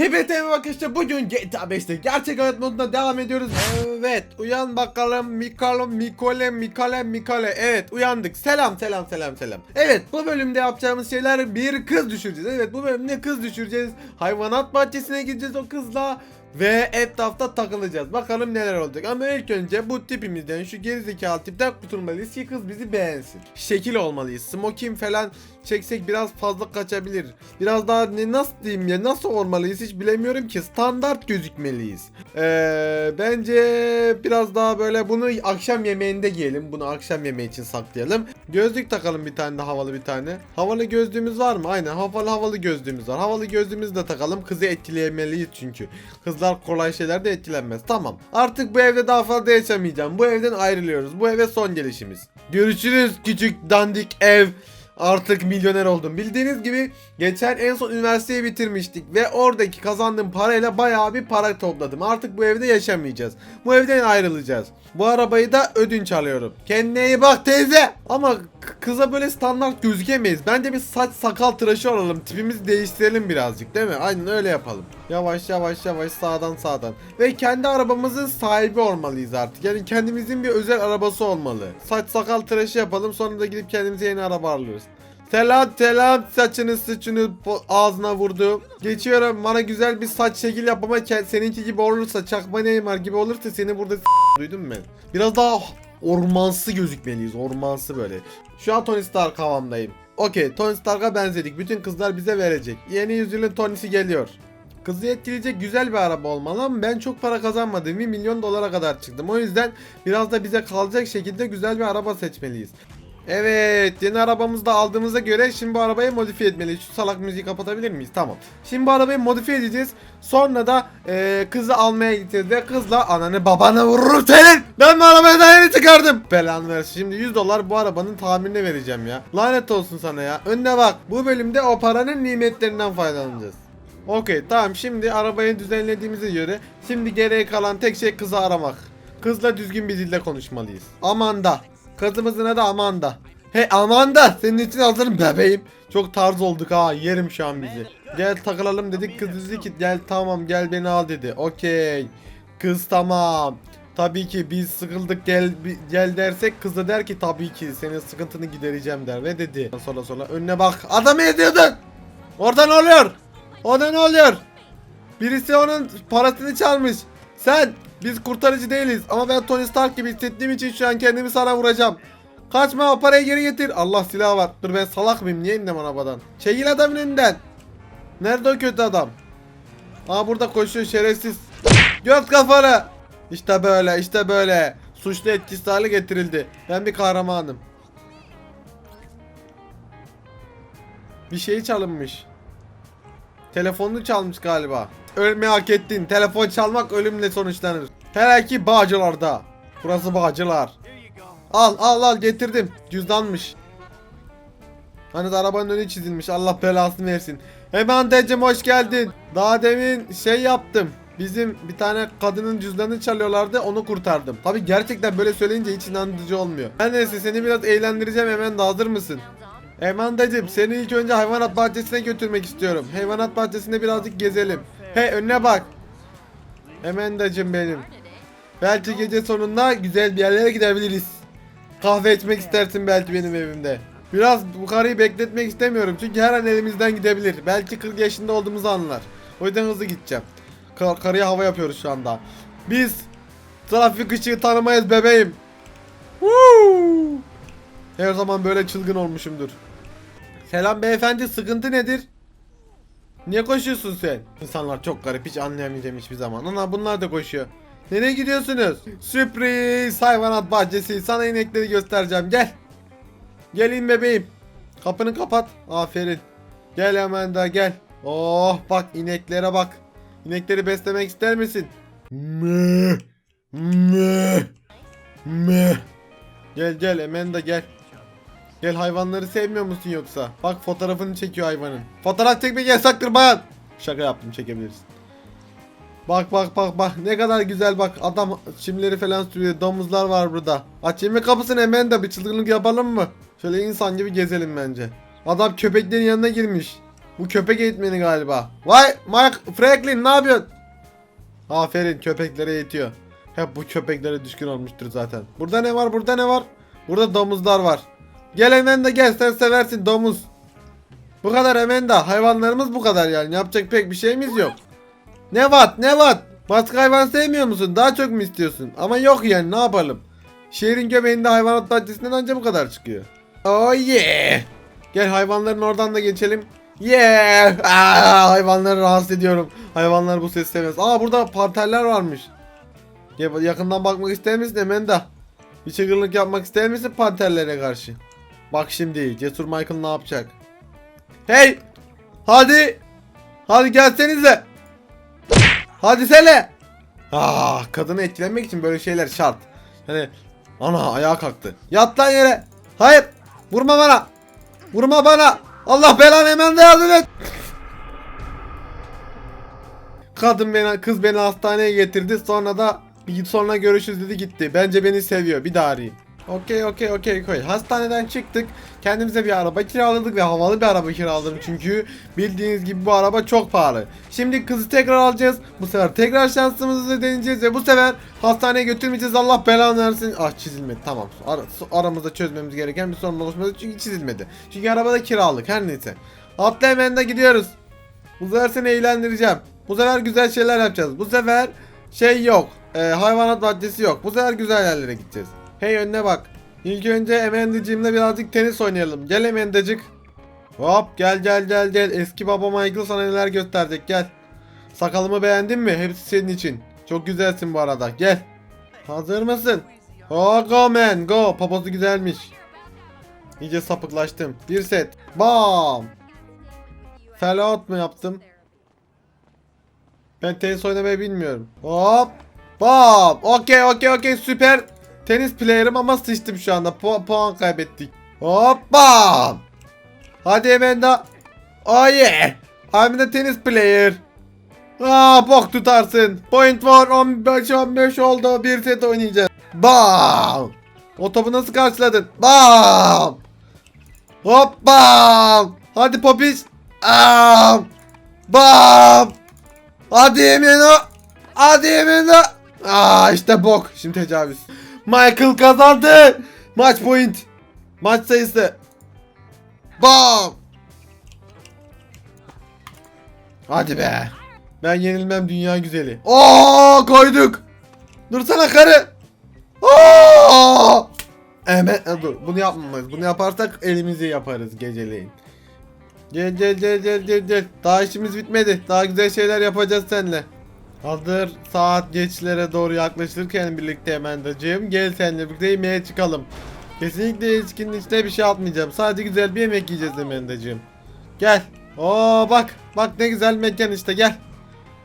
Hepinize merhaba arkadaşlar bugün GTA 5'te gerçek hayat moduna devam ediyoruz Evet uyan bakalım Mikalo Mikole Mikale Mikale Evet uyandık selam selam selam selam Evet bu bölümde yapacağımız şeyler bir kız düşüreceğiz Evet bu bölümde kız düşüreceğiz Hayvanat bahçesine gideceğiz o kızla ve etrafta takılacağız. Bakalım neler olacak. Ama ilk önce bu tipimizden şu gerizekalı tipten kurtulmalıyız ki kız bizi beğensin. Şekil olmalıyız. Smoking falan çeksek biraz fazla kaçabilir. Biraz daha ne nasıl diyeyim ya nasıl olmalıyız hiç bilemiyorum ki. Standart gözükmeliyiz. Ee, bence biraz daha böyle bunu akşam yemeğinde giyelim. Bunu akşam yemeği için saklayalım. Gözlük takalım bir tane de havalı bir tane. Havalı gözlüğümüz var mı? Aynen havalı havalı gözlüğümüz var. Havalı gözlüğümüzü de takalım. Kızı etkileyemeliyiz çünkü. Kızlar kolay şeyler de etkilenmez. Tamam. Artık bu evde daha fazla yaşamayacağım. Bu evden ayrılıyoruz. Bu eve son gelişimiz. Görüşürüz küçük dandik ev. Artık milyoner oldum. Bildiğiniz gibi geçen en son üniversiteyi bitirmiştik ve oradaki kazandığım parayla bayağı bir para topladım. Artık bu evde yaşamayacağız. Bu evden ayrılacağız. Bu arabayı da ödünç alıyorum. Kendine iyi bak teyze. Ama kıza böyle standart gözükemeyiz. Bence bir saç sakal tıraşı olalım. Tipimizi değiştirelim birazcık değil mi? Aynen öyle yapalım. Yavaş yavaş yavaş sağdan sağdan. Ve kendi arabamızın sahibi olmalıyız artık. Yani kendimizin bir özel arabası olmalı. Saç sakal tıraşı yapalım sonra da gidip kendimize yeni araba alıyoruz. Selam selam saçını sıçını ağzına vurdu. Geçiyorum bana güzel bir saç şekil yap ama seninki gibi olursa çakma Neymar gibi olursa seni burada duydun mu? Biraz daha ormansı gözükmeliyiz ormansı böyle. Şu an Tony Stark havamdayım. Okey Tony Stark'a benzedik bütün kızlar bize verecek. Yeni yüzyılın Tony'si geliyor. Kızı etkileyecek güzel bir araba olmalı ama ben çok para kazanmadım. 1 milyon dolara kadar çıktım. O yüzden biraz da bize kalacak şekilde güzel bir araba seçmeliyiz. Evet yeni arabamızı da aldığımıza göre şimdi bu arabayı modifiye etmeliyiz. Şu salak müziği kapatabilir miyiz? Tamam. Şimdi bu arabayı modifiye edeceğiz. Sonra da eee, kızı almaya gideceğiz ve kızla ananı babanı vururum senin. Ben bu arabayı daha yeni çıkardım. Belanı versin. Şimdi 100 dolar bu arabanın tamirine vereceğim ya. Lanet olsun sana ya. Önüne bak. Bu bölümde o paranın nimetlerinden faydalanacağız. Okey tamam şimdi arabayı düzenlediğimize göre şimdi geriye kalan tek şey kızı aramak. Kızla düzgün bir dille konuşmalıyız. Amanda. Kızımızın adı Amanda. Hey Amanda senin için hazırım bebeğim. Çok tarz olduk ha yerim şu an bizi. Gel takılalım dedik kız dedi ki gel tamam gel beni al dedi. Okey. Kız tamam. Tabii ki biz sıkıldık gel gel dersek kız da der ki tabii ki senin sıkıntını gidereceğim der ve dedi. Sonra sonra önüne bak adamı ediyordun. Orada ne oluyor? Orada ne oluyor? Birisi onun parasını çalmış. Sen biz kurtarıcı değiliz ama ben Tony Stark gibi hissettiğim için şu an kendimi sana vuracağım. Kaçma o parayı geri getir. Allah silah var. Dur ben salak mıyım? Niye indim arabadan? Çekil adamın önünden. Nerede o kötü adam? Aa burada koşuyor şerefsiz. Göz kafalı. İşte böyle işte böyle. Suçlu etkisiz hale getirildi. Ben bir kahramanım. Bir şey çalınmış. Telefonunu çalmış galiba. Ölmeyi hak ettin. Telefon çalmak ölümle sonuçlanır. Hele ki Bağcılar'da. Burası Bağcılar. Al al al getirdim. Cüzdanmış. Hani de arabanın önü çizilmiş. Allah belasını versin. Hemen decim hoş geldin. Daha demin şey yaptım. Bizim bir tane kadının cüzdanını çalıyorlardı onu kurtardım. Tabi gerçekten böyle söyleyince hiç inandırıcı olmuyor. Her neyse seni biraz eğlendireceğim hemen de hazır mısın? Emandacım seni ilk önce hayvanat bahçesine götürmek istiyorum. Hayvanat bahçesinde birazcık gezelim. Hey önüne bak. Emandacım benim. Belki gece sonunda güzel bir yerlere gidebiliriz. Kahve içmek istersin belki benim evimde. Biraz bu karıyı bekletmek istemiyorum çünkü her an elimizden gidebilir. Belki 40 yaşında olduğumuzu anlar. O yüzden hızlı gideceğim. Kar karıya hava yapıyoruz şu anda. Biz trafik ışığı tanımayız bebeğim. Woo! Her zaman böyle çılgın olmuşumdur. Selam beyefendi sıkıntı nedir? Niye koşuyorsun sen? İnsanlar çok garip hiç anlayamayacağım hiçbir zaman. Ana bunlar da koşuyor. Nereye gidiyorsunuz? Sürpriz hayvanat bahçesi. Sana inekleri göstereceğim. Gel. Gelin bebeğim. Kapını kapat. Aferin. Gel hemen de gel. Oh bak ineklere bak. İnekleri beslemek ister misin? Meh. Meh. Meh. Gel gel hemen de gel. Gel hayvanları sevmiyor musun yoksa? Bak fotoğrafını çekiyor hayvanın. Fotoğraf çekmek yasaktır bayan. Şaka yaptım çekebilirsin. Bak bak bak bak ne kadar güzel bak adam çimleri falan sürüyor domuzlar var burada. Açayım mı kapısını hemen de bir çılgınlık yapalım mı? Şöyle insan gibi gezelim bence. Adam köpeklerin yanına girmiş. Bu köpek eğitmeni galiba. Vay Mike Franklin ne yapıyorsun? Aferin köpeklere eğitiyor. Hep bu köpeklere düşkün olmuştur zaten. Burada ne var burada ne var? Burada domuzlar var. Gel hemen de gel sen seversin domuz. Bu kadar hemen de hayvanlarımız bu kadar yani yapacak pek bir şeyimiz yok. Ne var ne var? Başka hayvan sevmiyor musun? Daha çok mu istiyorsun? Ama yok yani ne yapalım? Şehrin göbeğinde hayvanat bahçesinden anca bu kadar çıkıyor. Oh yeah. Gel hayvanların oradan da geçelim. Yeah. Aa, hayvanları rahatsız ediyorum. Hayvanlar bu ses sevmez. Aa burada panterler varmış. Yakından bakmak ister misin Emenda? Bir çılgınlık yapmak ister misin panterlere karşı? Bak şimdi Cesur Michael ne yapacak? Hey! Hadi! Hadi gelsenize! Hadi sene! Ah, kadını etkilemek için böyle şeyler şart. Hani ana ayağa kalktı. Yat lan yere. Hayır. Vurma bana. Vurma bana. Allah belanı hemen de yardım et. Kadın beni, kız beni hastaneye getirdi. Sonra da sonra görüşürüz dedi gitti. Bence beni seviyor. Bir daha arayayım. Okey okey okey okey. Hastaneden çıktık. Kendimize bir araba kiraladık ve havalı bir araba kiraladım çünkü bildiğiniz gibi bu araba çok pahalı. Şimdi kızı tekrar alacağız. Bu sefer tekrar şansımızı deneyeceğiz ve bu sefer hastaneye götürmeyeceğiz. Allah belanı versin. Ah çizilmedi. Tamam. Ara, aramızda çözmemiz gereken bir sorun oluşmadı çünkü çizilmedi. Çünkü arabada kiralık her neyse. Atla de gidiyoruz. Bu sefer seni eğlendireceğim. Bu sefer güzel şeyler yapacağız. Bu sefer şey yok. e, hayvanat bahçesi yok. Bu sefer güzel yerlere gideceğiz. Hey önüne bak. İlk önce Emendiciğimle birazcık tenis oynayalım. Gel Emendicik. Hop gel gel gel gel. Eski baba Michael sana neler gösterecek gel. Sakalımı beğendin mi? Hepsi senin için. Çok güzelsin bu arada. Gel. Hazır mısın? Oh go man go. Poposu güzelmiş. İyice sapıklaştım. Bir set. Bam. Fell out mu yaptım? Ben tenis oynamayı bilmiyorum. Hop. Bam. Okey okey okey süper. Tenis player'ım ama sıçtım şu anda. Pu- puan kaybettik. Hop bam. Hadi hemen daha. Oh yeah. I'm the tennis player. Aa bok tutarsın. Point var 15 15 oldu. Bir set oynayacağız. Bam. O topu nasıl karşıladın? Bam. Hop bam. Hadi Popiş. Bam. Bam. Hadi Emino. Hadi Emino. Aa işte bok. Şimdi tecavüz. Michael kazandı. Maç point. Maç sayısı. Bam. Hadi be. Ben yenilmem dünya güzeli. Oo koyduk. Dursana karı. Oo. Hemen e, dur bunu yapmamayız. Bunu yaparsak elimizi yaparız geceleyin. Gel gel gel gel gel gel. Daha işimiz bitmedi. Daha güzel şeyler yapacağız seninle. Hazır saat geçlere doğru yaklaşırken birlikte Emendacığım gel seninle birlikte yemeğe çıkalım. Kesinlikle ilişkinin içine bir şey atmayacağım. Sadece güzel bir yemek yiyeceğiz Emendacığım. Gel. Oo bak bak ne güzel mekan işte gel.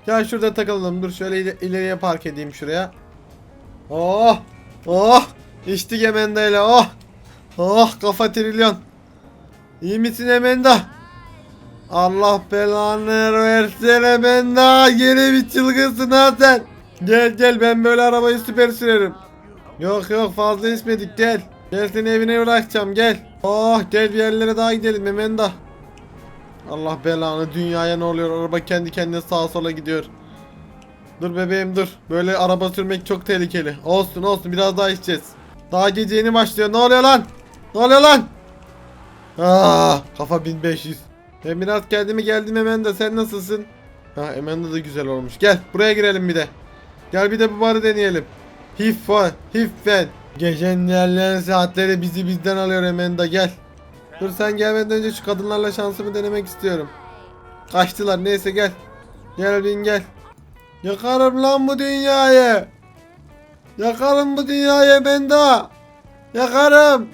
Gel şurada takılalım. Dur şöyle iler- ileriye park edeyim şuraya. Oh! Oh! İçtik Emenda ile oh! Oh kafa trilyon. İyi misin Emenda? Allah belanı versin Emenda. Yeni bir çılgınsın ha sen. Gel gel ben böyle arabayı süper sürerim. Yok yok fazla içmedik gel. Gel seni evine bırakacağım gel. Oh gel bir yerlere daha gidelim Emenda. Allah belanı dünyaya ne oluyor araba kendi kendine sağa sola gidiyor. Dur bebeğim dur. Böyle araba sürmek çok tehlikeli. Olsun olsun biraz daha içeceğiz. Daha gece yeni başlıyor. Ne oluyor lan? Ne oluyor lan? Aa, kafa 1500. Ben biraz kendime geldim hemen de sen nasılsın? Ha Emenda da güzel olmuş. Gel buraya girelim bir de. Gel bir de bu barı deneyelim. Hiffa, hiffen. Gecenin ilerleyen saatleri bizi bizden alıyor Emenda gel. Dur sen gelmeden önce şu kadınlarla şansımı denemek istiyorum. Kaçtılar neyse gel. Gel bin gel. Yakarım lan bu dünyayı. Yakarım bu dünyayı Emenda. Yakarım.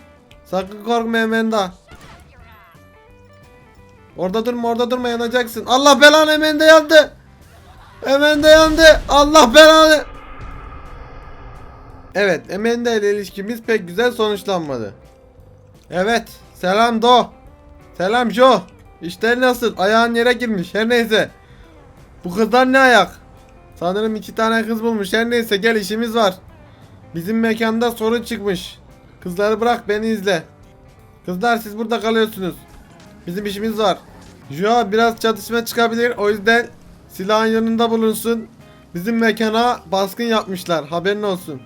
Sakın korkma Emenda. Orada durma orada durma yanacaksın. Allah belanı Emenda yandı. Emenda yandı. Allah belanı. Evet Emenda ile ilişkimiz pek güzel sonuçlanmadı. Evet. Selam Do. Selam Jo. İşler nasıl? Ayağın yere girmiş. Her neyse. Bu kızlar ne ayak? Sanırım iki tane kız bulmuş. Her neyse gel işimiz var. Bizim mekanda sorun çıkmış. Kızları bırak beni izle. Kızlar siz burada kalıyorsunuz. Bizim işimiz var. Jo biraz çatışma çıkabilir. O yüzden silahın yanında bulunsun. Bizim mekana baskın yapmışlar. Haberin olsun.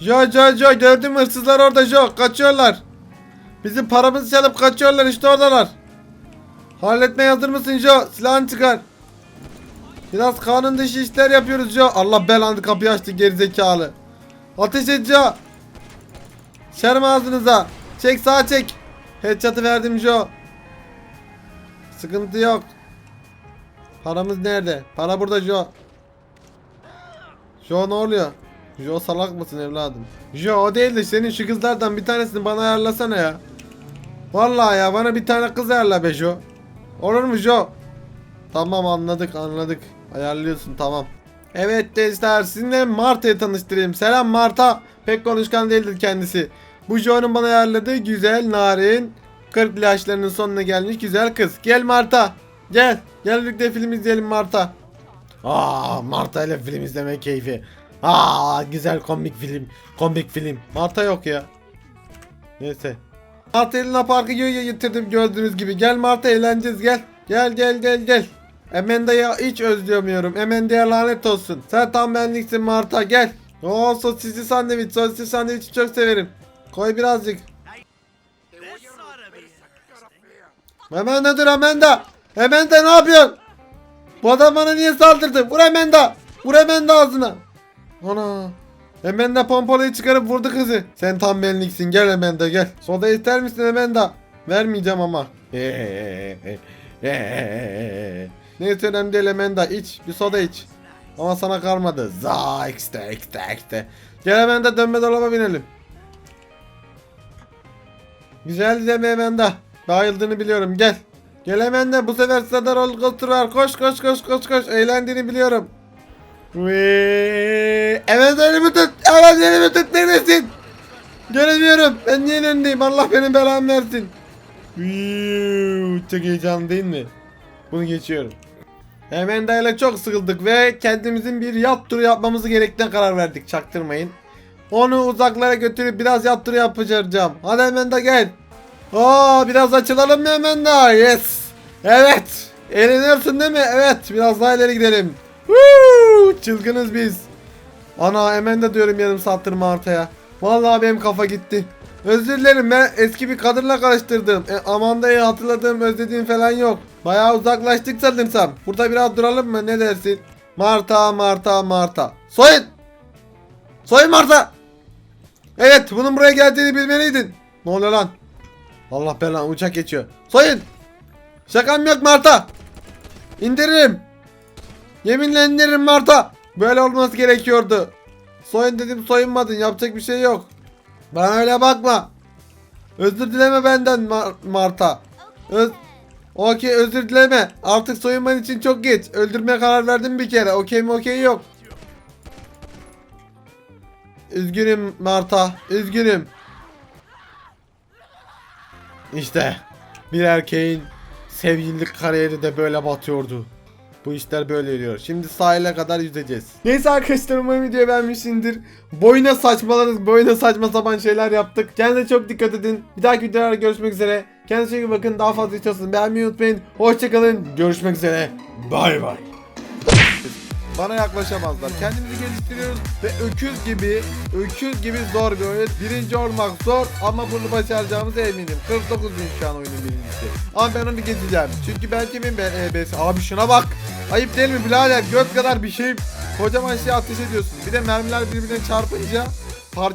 Jo Jo Jo gördün mü hırsızlar orada Jo kaçıyorlar. Bizim paramızı çalıp kaçıyorlar işte oradalar. Halletmeye hazır mısın Jo? Silahını çıkar. Biraz kanun dışı işler yapıyoruz Jo. Allah belanı kapıyı açtı gerizekalı. Ateş et Jo. Şerm ağzınıza. Çek sağa çek. Headshot'ı verdim Jo. Sıkıntı yok. Paramız nerede? Para burada Jo. Jo ne oluyor? Jo salak mısın evladım? Jo o değil de senin şu kızlardan bir tanesini bana ayarlasana ya. Vallahi ya bana bir tane kız ayarla be Jo. Olur mu Jo? Tamam anladık anladık. Ayarlıyorsun tamam. Evet gençler sizinle Marta'yı tanıştırayım. Selam Marta. Pek konuşkan değildir kendisi. Bu Jo'nun bana ayarladığı güzel, narin, 40 yaşlarının sonuna gelmiş güzel kız. Gel Marta. Gel. Gel birlikte film izleyelim Marta. Aa Marta ile film izleme keyfi. Aa güzel komik film. Komik film. Marta yok ya. Neyse. Marta eline parkı getirdim gördüğünüz gibi. Gel Marta eğleneceğiz gel. Gel gel gel gel. Emenda'ya hiç özlemiyorum. Emenda'ya lanet olsun. Sen tam benliksin Marta gel. Oo sosisli sandviç. Sosisli sandviçi çok severim. Koy birazcık. Emenda dur Emenda. Emenda ne yapıyorsun? Bu adam bana niye saldırdı? Vur Emenda. Vur Emenda ağzına. Ana. Emenda pompalıyı çıkarıp vurdu kızı. Sen tam benliksin gel Emenda gel. Soda ister misin Emenda? Vermeyeceğim ama. Neyse önemli değil Emenda iç. Bir soda iç. Ama sana kalmadı. Za ekste ekste ekste. Gel Emenda dönme dolaba binelim. Güzel deme Emenda. Bayıldığını biliyorum gel. Gel Emenda bu sefer sana roller coaster var. Koş koş koş koş koş. Eğlendiğini biliyorum. Ve evet elimi tut. Evet elimi tut. Neredesin? Göremiyorum. Ben niye önündeyim? Allah benim belamı versin. Çok heyecanlı değil mi? Bunu geçiyorum. Emenda ile çok sıkıldık ve kendimizin bir yat turu yapmamızı gerektiğine karar verdik. Çaktırmayın. Onu uzaklara götürüp biraz yat turu yapacağım. Hadi Emenda gel. Aa biraz açılalım mı Emenda? Yes. Evet. Eğleniyorsun değil mi? Evet. Biraz daha ileri gidelim. Woo! Çılgınız biz. Ana hemen de diyorum yarım saattir Marta'ya. Vallahi benim kafa gitti. Özür dilerim ben eski bir kadınla karıştırdım. E, Amanda'yı hatırladığım özlediğim falan yok. Bayağı uzaklaştık sanırsam. Burada biraz duralım mı ne dersin? Marta Marta Marta. Soyun! Soyun Marta! Evet bunun buraya geldiğini bilmeliydin. Ne oluyor lan? Allah belanı uçak geçiyor. Soyun! Şakam yok Marta! İndiririm! Yeminle indiririm Marta. Böyle olması gerekiyordu. Soyun dedim soyunmadın. Yapacak bir şey yok. Bana öyle bakma. Özür dileme benden Mar- Marta. Öz Okey özür dileme. Artık soyunman için çok geç. Öldürmeye karar verdim bir kere. Okey mi okey yok. Üzgünüm Marta. Üzgünüm. İşte bir erkeğin sevgililik kariyeri de böyle batıyordu. Bu işler böyle yürüyor. Şimdi sahile kadar yüzeceğiz. Neyse arkadaşlar umarım videoyu beğenmişsindir. Boyuna saçmaladık. Boyuna saçma sapan şeyler yaptık. Kendinize çok dikkat edin. Bir dahaki videolarda görüşmek üzere. Kendinize iyi bakın. Daha fazla istiyorsanız beğenmeyi unutmayın. Hoşçakalın. Görüşmek üzere. Bay bay. Bana yaklaşamazlar. Kendimizi geliştiriyoruz ve öküz gibi, öküz gibi zor bir oyun. Birinci olmak zor ama bunu başaracağımıza eminim. 49 bin şu an oyunun birincisi. Ama ben onu geçeceğim. Çünkü ben kimim ben EBS. Abi şuna bak. Ayıp değil mi birader? Göt kadar bir şey. Kocaman şey ateş ediyorsun. Bir de mermiler birbirine çarpınca